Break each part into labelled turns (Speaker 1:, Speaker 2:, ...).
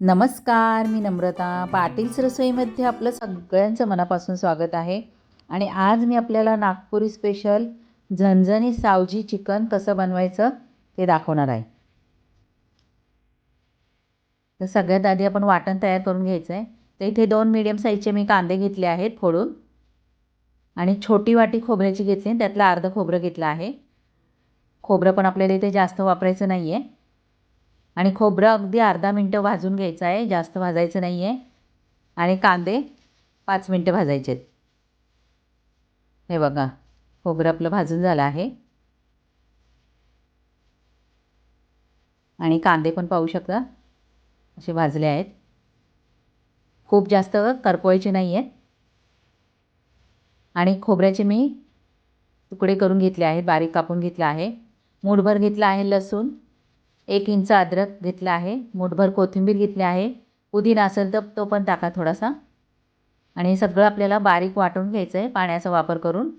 Speaker 1: नमस्कार मी नम्रता. पाटील्स रसोईमध्ये आपलं सगळ्यांचं मनापासून स्वागत आहे. आणि आज मी आपल्याला नागपुरी स्पेशल झणझणी सावजी चिकन कसं बनवायचं ते दाखवणार आहे. तर सगळ्यात आधी आपण वाटण तयार करून घ्यायचं आहे. तर इथे दोन मीडियम साईजचे मी कांदे घेतले आहेत फोडून. आणि छोटी वाटी खोबऱ्याची घेतली त्यातलं अर्धं खोबरं घेतलं आहे. खोबरं पण आपल्याला इथे जास्त वापरायचं नाही आहे आणि खोबरं अगदी अर्धा मिनटं भाजून घ्यायचं आहे. जास्त भाजायचं नाही आहे आणि कांदे पाच मिनटं भाजायचे आहेत हे बघा खोबरं आपलं भाजून झालं आहे. आणि कांदे पण पाहू शकता असे भाजले आहेत. खूप जास्त करपवायचे नाही आहेत आणि खोबऱ्याचे मी तुकडे करून घेतले आहेत बारीक कापून घेतलं आहे. मूठभर घेतलं आहे लसूण. एक इंच अद्रक घेतला आहे. मूठभर कोथिंबीर घेतली आहे. पुदिना असेल तर तो पण टाका थोडासा. आणि हे सगळं आपल्याला बारीक वाटून घ्यायचं आहे पाण्याचा वापर करून.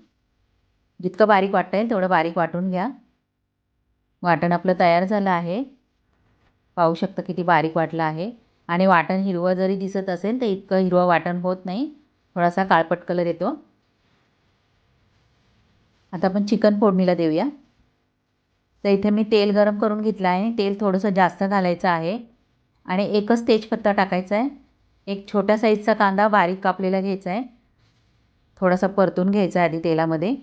Speaker 1: जितकं बारीक वाटता येईल तेवढं बारीक वाटून घ्या. वाटण आपलं तयार झालं आहे. पाहू शकता किती बारीक वाटलं आहे. आणि वाटण हिरवं जरी दिसत असेल तर इतकं हिरवं वाटण होत नाही. थोडासा काळपट कलर येतो. आता आपण चिकन फोडणीला देऊया. तर इथे मी तेल गरम करून घेतलं आहे. तेल थोडंसं जास्त घालायचं आहे. आणि एकच तेजपत्ता टाकायचा आहे. एक छोट्या साईजचा कांदा बारीक कापलेला घ्यायचा आहे. थोडासा परतून घ्यायचा आहे आधी तेलामध्ये.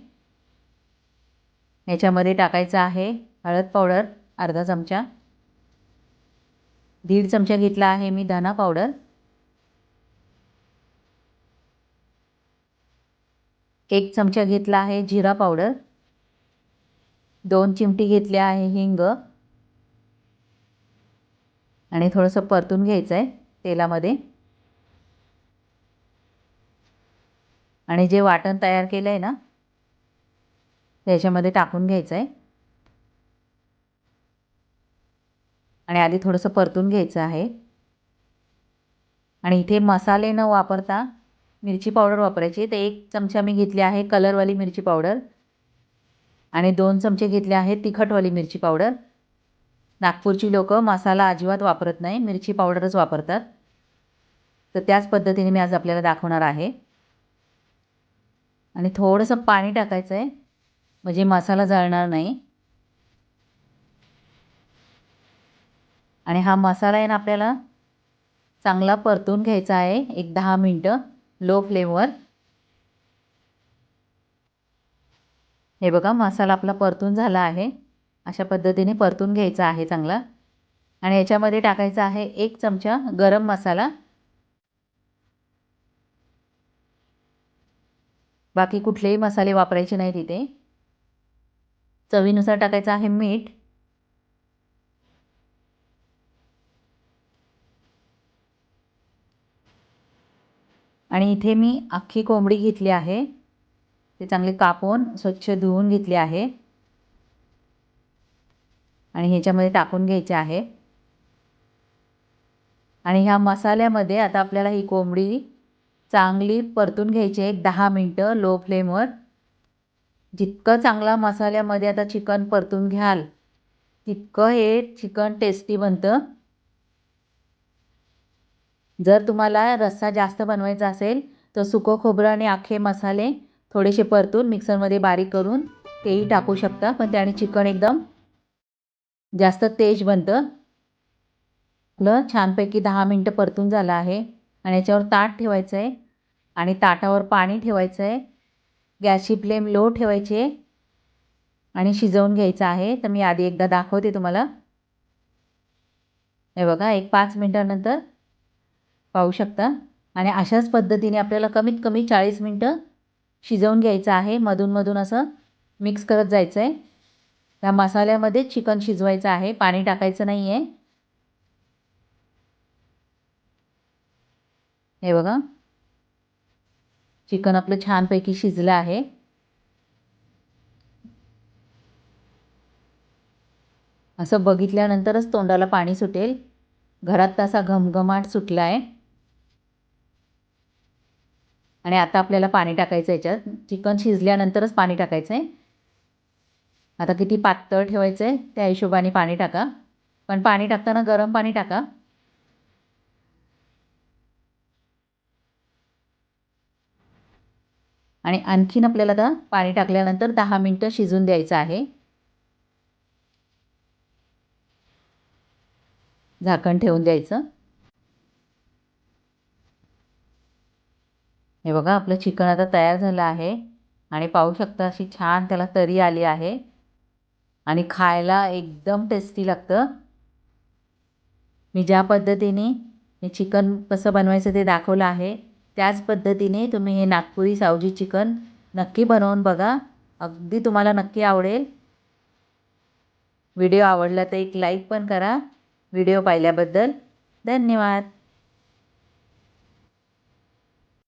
Speaker 1: याच्यामध्ये टाकायचं आहे हळद पावडर अर्धा चमचा. दीड चमचा घेतला आहे मी धना पावडर. एक चमचा घेतला आहे जिरा पावडर. दोन चिमटी घेतल्या आहे हिंग. आणि थोडंसं परतून घ्यायचं आहे तेलामध्ये. आणि जे वाटण तयार केलं आहे ना त्याच्यामध्ये टाकून घ्यायचं आहे आणि आधी थोडंसं परतून घ्यायचं आहे. आणि इथे मसाले न वापरता मिरची पावडर वापरायची. तर एक चमचा मी घेतली आहे कलरवाली मिरची पावडर. आणि दोन चमचे घेतले आहेत तिखटवाली मिरची पावडर. नागपूरची लोकं मसाला अजिबात वापरत नाही मिरची पावडरच वापरतात. तर त्याच पद्धतीने मी आज आपल्याला दाखवणार आहे. आणि थोडंसं पाणी टाकायचं आहे म्हणजे मसाला जळणार नाही. आणि हा मसाला आहे ना आपल्याला चांगला परतून घ्यायचा आहे एक दहा मिनटं लो फ्लेमवर. हे बघा मसाला आपला परतून झाला आहे. अशा पद्धतीने परतून घ्यायचा आहे चांगला. आणि याच्यामध्ये टाकायचा आहे एक चमचा गरम मसाला. बाकी कुठलेही मसाले वापरायचे नाही तिथे चवीनुसार टाकायचं आहे मीठ. आणि इथे मी अख्खी कोंबडी घेतली आहे. ते चांगले कापून स्वच्छ धुवून घेतले आहे. आणि ह्याच्यामध्ये टाकून घ्यायचे आहे. आणि ह्या मसाल्यामध्ये आता आपल्याला ही कोंबडी चांगली परतून घ्यायची आहे. एक दहा मिनटं लो फ्लेमवर जितकं चांगला मसाल्यामध्ये आता चिकन परतून घ्याल तितकं हे चिकन टेस्टी बनतं. जर तुम्हाला रस्सा जास्त बनवायचा असेल तर सुकं खोबरं आणि आखे मसाले थोडेसे परतून मिक्सरमध्ये बारीक करून तेही टाकू शकता. पण त्याने चिकन एकदम जास्त तेज बनतं. आपलं छानपैकी दहा मिनटं परतून झालं आहे. आणि याच्यावर ताट ठेवायचं आहे. आणि ताटावर पाणी ठेवायचं आहे. गॅसची फ्लेम लो ठेवायची आहे. आणि शिजवून घ्यायचं आहे. तर मी आधी एकदा दाखवते तुम्हाला. हे बघा एक पाच मिनटानंतर पाहू शकता. आणि अशाच पद्धतीने आपल्याला कमीत कमी चाळीस मिनटं शिजवून घ्यायचं आहे. मधूनमधून असं मिक्स करत जायचं आहे त्या मसाल्यामध्ये चिकन शिजवायचं आहे. पाणी टाकायचं नाही आहे हे बघा. चिकन आपलं छानपैकी शिजलं आहे. असं बघितल्यानंतरच तोंडाला पाणी सुटेल. घरात तसा घमघमाट सुटला आहे आणि आता आपल्याला पाणी टाकायचं याच्यात. चिकन शिजल्यानंतरच पाणी टाकायचं आहे. आता किती पातळ ठेवायचं आहे त्या हिशोबाने पाणी टाका. पण पाणी टाकताना गरम पाणी टाका. आणि आणखीन आपल्याला आता पाणी टाकल्यानंतर दहा मिनटं शिजून द्यायचं आहे. झाकण ठेवून द्यायचं. हे बघा आपलं चिकन आता तयार झालं आहे आणि पाहू शकता अशी छान त्याला तरी आली आहे आणि खायला एकदम टेस्टी लागतं. मी ज्या पद्धतीने हे चिकन कसं बनवायचं ते दाखवलं आहे त्याच पद्धतीने तुम्ही हे नागपुरी सावजी चिकन नक्की बनवून बघा. अगदी तुम्हाला नक्की आवडेल. व्हिडिओ आवडला तर एक लाईक पण करा. व्हिडिओ पाहिल्याबद्दल धन्यवाद.